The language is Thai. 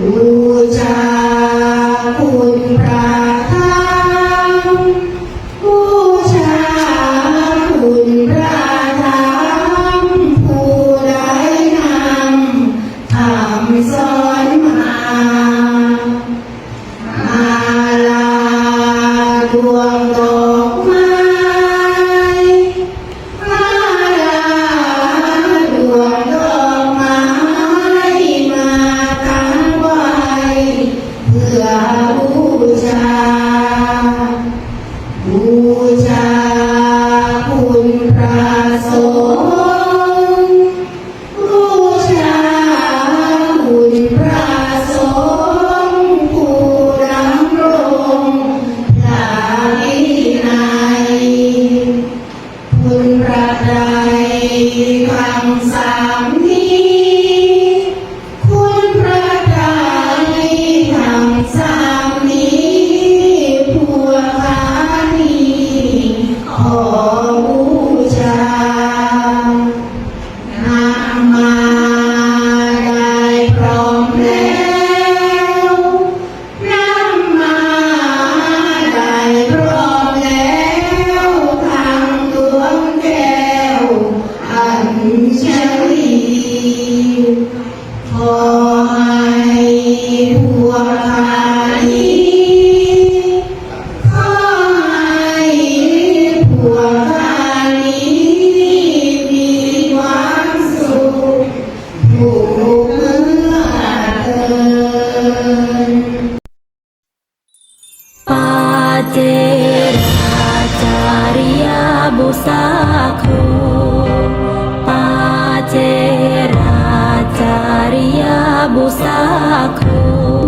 บูชาคุณพระธมบูชาคุณพระธมผู้ได้นำคำสอนมามาลาดว บูชาคุณพระสงฆ์บูชาคุณพระสงฆ์ผู้ดำรงพระวินัยคุณพระใดคำสา Busakro